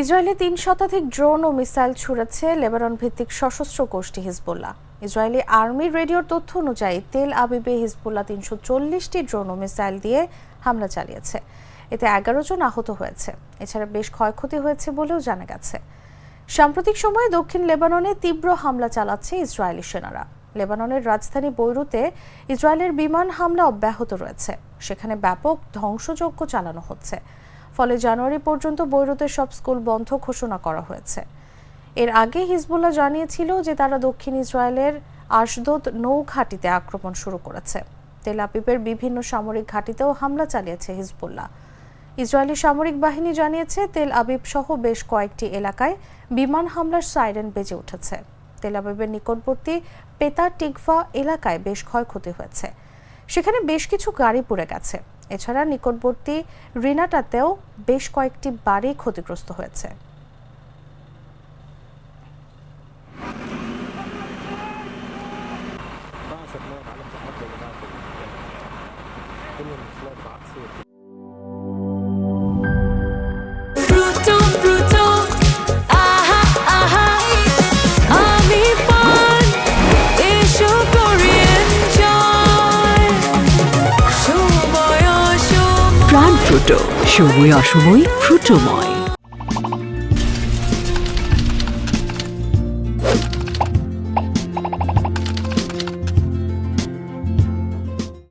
ইসরায়েলে তিন শতাধিক ড্রোন ও মিসাইল ছুড়েছে লেবানন ভিত্তিক সশস্ত্র গোষ্ঠী হিজবুল্লাহ। ইসরায়েলি আর্মির রেডিওর তথ্য অনুযায়ী তেল আবিবে হিজবুল্লাহ তিনশো চল্লিশটি ড্রোন ও মিসাইল দিয়ে হামলা চালিয়েছে। এতে এগারো জন আহত হয়েছে। এছাড়া বেশ ক্ষয়ক্ষতি হয়েছে বলেও জানা গেছে। সাম্প্রতিক সময়ে দক্ষিণ লেবাননে তীব্র হামলা চালাচ্ছে ইসরায়েলি সেনারা। লেবাননের রাজধানী বৈরুতে ইসরায়েলের বিমান হামলা অব্যাহত রয়েছে। সেখানে ব্যাপক ধ্বংসযজ্ঞ চালানো হচ্ছে। ফলে জানুয়ারি পর্যন্ত বৈরুতের সব স্কুল বন্ধ ঘোষণা করা হয়েছে। এর আগে হিজবুল্লাহ জানিয়েছিল যে তারা দক্ষিণ ইসরায়েলের আশদোদ নৌ ঘাঁটিতে আক্রমণ শুরু করেছে। তেল আবিবের বিভিন্ন সামরিক ঘাঁটিতেও হামলা চালিয়েছে হিজবুল্লাহ। ইসরায়েলি সামরিক বাহিনী জানিয়েছে, তেল আবিব সহ বেশ কয়েকটি এলাকায় বিমান হামলার সাইরেন বেজে উঠেছে। তেল আবিবের নিকটবর্তী পেতা টিকফা এলাকায় বেশ ক্ষয়ক্ষতি হয়েছে। সেখানে বেশ কিছু গাড়ি পুড়ে গেছে। এছাড়া নিকটবর্তী রিনাটাতেও বেশ কয়েকটি বাড়ি ক্ষতিগ্রস্ত হয়েছে। ফ্রুটো সময় অসময় ফ্রুটোময়